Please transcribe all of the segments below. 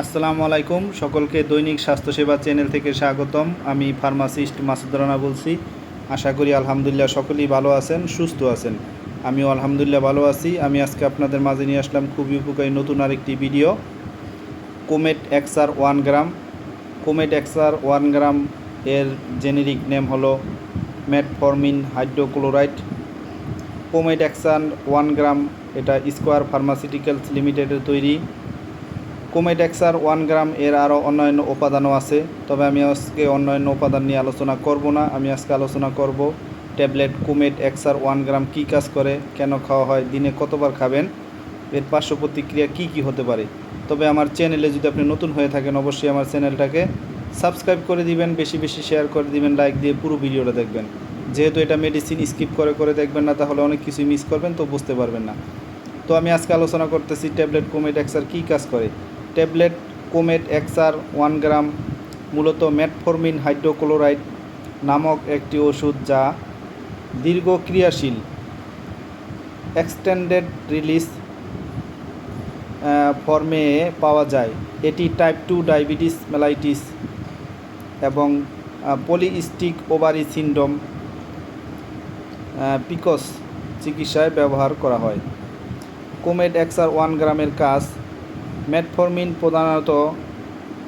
আসসালামু আলাইকুম, সকলকে দৈনিক স্বাস্থ্যসেবা চ্যানেল থেকে স্বাগতম। আমি ফার্মাসিস্ট মাসুদ রানা বলছি। আশা করি আলহামদুলিল্লাহ সকলেই ভালো আছেন, সুস্থ আছেন। আমিও আলহামদুলিল্লাহ ভালো আছি। আমি আজকে আপনাদের মাঝে নিয়ে আসলাম খুবই উপকারী নতুন আরেকটি video. Comet XR one gram. Comet XR one gram এর জেনেরিক নেম হলো metformin hydrochloride. Comet XR one gram এটা স্কোয়ার ফার্মাসিউটিক্যালস লিমিটেডের তৈরি। কোমেডেক্সার ওয়ান গ্রাম এর আরও অন্যান্য উপাদানও আছে। তবে আমি আজকে অন্যান্য উপাদান নিয়ে আলোচনা করব না। আমি আজকে আলোচনা করব tablet Comet XR one gram কী কাজ করে, কেন খাওয়া হয়, দিনে কতবার খাবেন, এর পার্শ্ব প্রতিক্রিয়া কী কী হতে পারে। তবে আমার চ্যানেলে যদি আপনি নতুন হয়ে থাকেন, অবশ্যই আমার চ্যানেলটাকে সাবস্ক্রাইব করে দিবেন, বেশি বেশি শেয়ার করে দিবেন, লাইক দিয়ে পুরো ভিডিওটা দেখবেন। যেহেতু এটা মেডিসিন স্কিপ করে করে দেখবেন না, তাহলে অনেক কিছুই মিস করবেন, তো বুঝতে পারবেন না। তো আমি আজকে আলোচনা করতেছি ট্যাবলেট কোমেড এক্সার কী কাজ করে। Tablet Comet XR one gram মূলত মেটফরমিন হাইড্রোক্লোরাইড নামক একটি ওষুধ যা দীর্ঘ ক্রিয়াশীল এক্সটেন্ডেড রিলিজ ফর্মে পাওয়া যায়। এটি টাইপ টু ডায়াবেটিস মেলাইটিস এবং পলিস্টিক ওভারি সিন্ড্রোম পিকস চিকিৎসায় ব্যবহার করা হয়। কোমেড এক্সার ওয়ান গ্রামের কাজ মেটফরমিন প্রধানত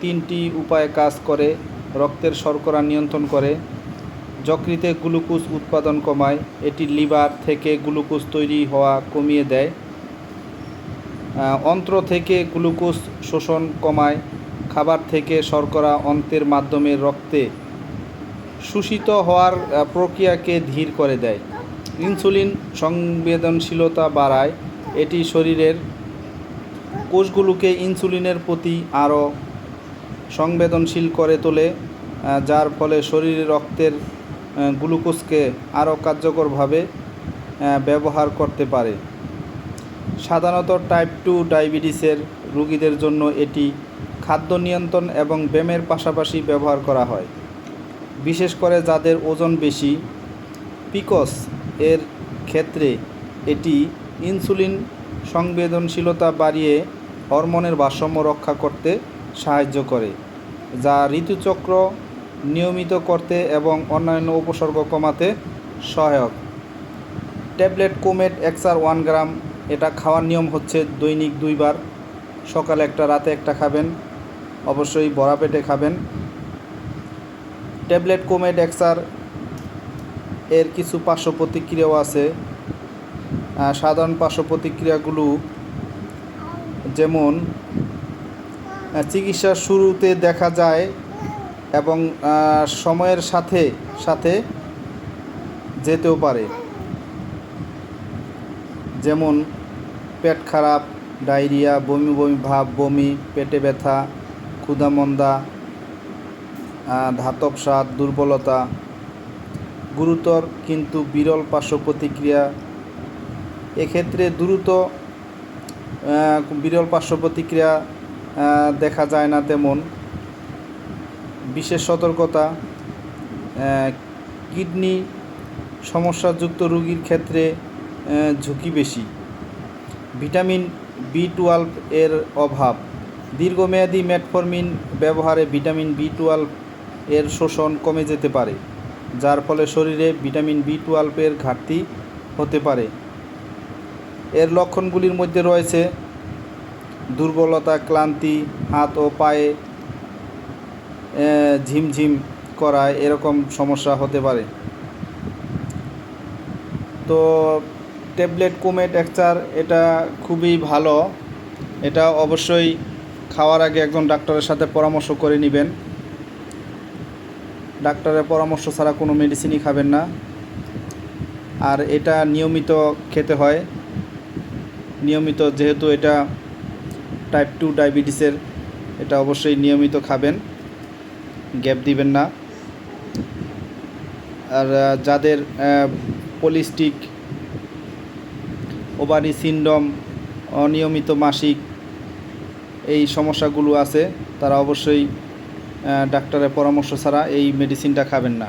তিনটি উপায়ে কাজ করে, রক্তের শর্করা নিয়ন্ত্রণ করে, যকৃতে গ্লুকোজ উৎপাদন কমায়, এটি লিভার থেকে গ্লুকোজ তৈরি হওয়া কমিয়ে দেয় অন্ত্র থেকে গ্লুকোজ শোষণ কমায়, খাবার থেকে শর্করা অন্ত্রের মাধ্যমে রক্তে শোষিত হওয়ার প্রক্রিয়াকে ধীর করে দেয়। ইনসুলিন সংবেদনশীলতা বাড়ায়, এটি শরীরের কোষগুলোকে ইনসুলিনের প্রতি আরও সংবেদনশীল করে তোলে যার ফলে শরীরে রক্তের গ্লুকোজকে আরও কার্যকরভাবে ব্যবহার করতে পারে। সাধারণত টাইপ টু ডায়াবেটিসের রোগীদের জন্য এটি খাদ্য নিয়ন্ত্রণ এবং ব্যায়ামের পাশাপাশি ব্যবহার করা হয়। বিশেষ করে যাদের ওজন বেশি, পিকস এর ক্ষেত্রে এটি ইনসুলিন সংবেদনশীলতা বাড়িয়ে হরমোনের ভারসাম্য রক্ষা করতে সাহায্য করে, যা ঋতুচক্র নিয়মিত করতে এবং অন্যান্য উপসর্গ কমাতে সহায়ক। Tablet Comet XR one gram, এটা খাওয়ার নিয়ম হচ্ছে দৈনিক দুইবার, সকালে একটা, রাতে একটা খাবেন, অবশ্যই বড়া পেটে খাবেন। ট্যাবলেট কোমেট এক্সার এর কিছু পার্শ্ব প্রতিক্রিয়াও আছে সাধারণ পার্শ্ব প্রতিক্রিয়াগুলো যেমন চিকিৎসার শুরুতে দেখা যায় এবং সময়ের সাথে সাথে যেতেও পারে। যেমন, পেট খারাপ, ডায়রিয়া, বমি বমি, ভাব, বমি, পেটে ব্যথা, ক্ষুধামন্দা ধাতব স্বাদ, দুর্বলতা। গুরুতর কিন্তু বিরল পার্শ্ব প্রতিক্রিয়া এক্ষেত্রে দ্রুত বিরল পার্শ্ব প্রতিক্রিয়া দেখা যায় না তেমন। বিশেষ সতর্কতা কিডনি সমস্যাযুক্ত রোগীর ক্ষেত্রে ঝুঁকি বেশি। ভিটামিন বি টুয়েলভ এর অভাব। দীর্ঘমেয়াদী মেটফরমিন ব্যবহারে ভিটামিন বি টুয়েলভ এর শোষণ কমে যেতে পারে, যার ফলে শরীরে ভিটামিন বি টুয়েলভের ঘাটতি হতে পারে। এর লক্ষণগুলির মধ্যে রয়েছে দুর্বলতা, ক্লান্তি, হাত ও পায়ে ঝিমঝিম করা এরকম সমস্যা হতে পারে। তো ট্যাবলেট, কোমেট এক্সার এটা খুবই ভালো। এটা অবশ্যই খাওয়ার আগে একজন ডাক্তারের সাথে পরামর্শ করে নেবেন। ডাক্তারের পরামর্শ ছাড়া কোনো মেডিসিনই খাবেন না। আর এটা নিয়মিত খেতে হয়। নিয়মিত, যেহেতু এটা টাইপ টু ডায়াবেটিসের এটা অবশ্যই নিয়মিত খাবেন, গ্যাপ দিবেন না। আর যাদের পলিস্টিক ওভারি সিন্ড্রোম অনিয়মিত মাসিক এই সমস্যাগুলো আছে, তারা অবশ্যই ডাক্তারের পরামর্শ ছাড়া এই মেডিসিনটা খাবেন না।